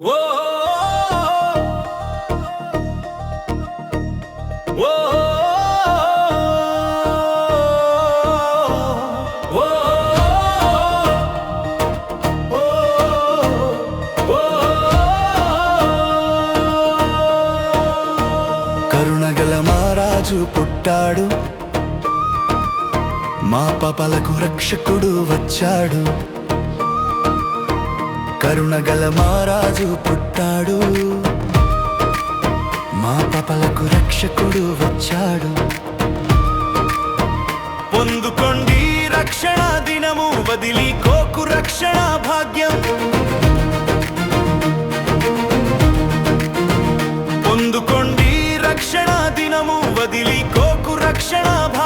ఓ కరుణగల మహారాజు పుట్టాడు మా పాపలకు రక్షకుడు వచ్చాడు కరుణగల మహారాజు పుట్టాడు. మా పాపలకు రక్షకుడు వచ్చాడు. పొందుకోండి రక్షణ దినము వదిలి కోకు రక్షణ భాగ్యం. పొందుకోండి రక్షణ దినము వదిలి కోకు రక్షణ భాగ్యం.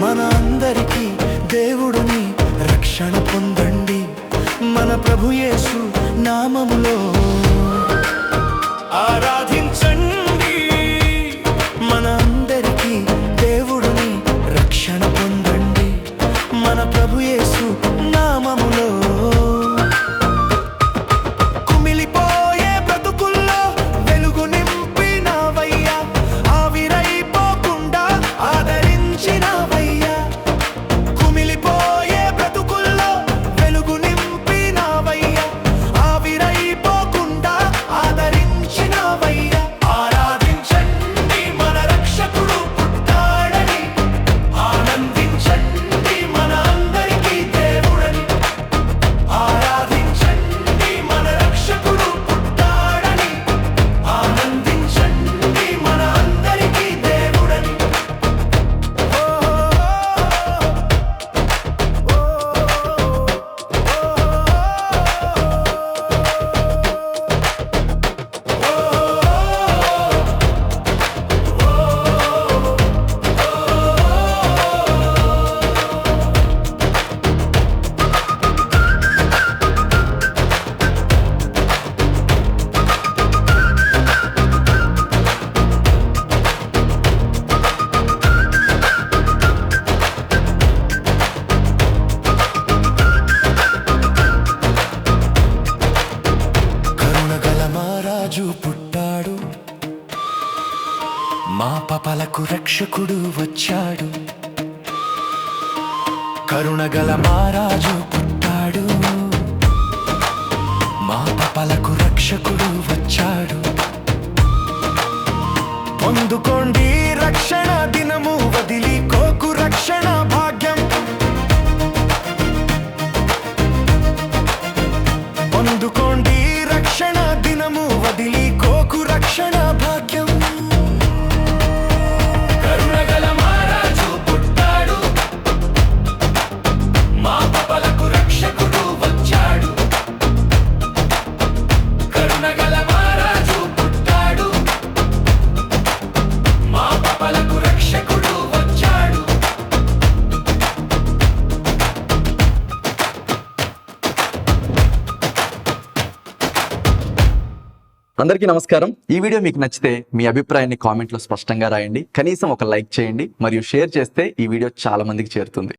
మన అందరికీ దేవుడుని రక్షణ పొందండి. మన ప్రభు యేసు నామములో. రాజు పుట్టాడు. మా పాపాలకు రక్షకుడు వచ్చాడు. కరుణగల మహారాజు పుట్టాడు. మా పాపాలకు రక్షకుడు వచ్చాడు. పొందుకోండి రక్షణ దినము. అందరికీ నమస్కారం. ఈ వీడియో మీకు నచ్చితే మీ అభిప్రాయాన్ని కామెంట్లో స్పష్టంగా రాయండి. కనీసం ఒక లైక్ చేయండి మరియు షేర్ చేస్తే ఈ వీడియో చాలా మందికి చేరుతుంది.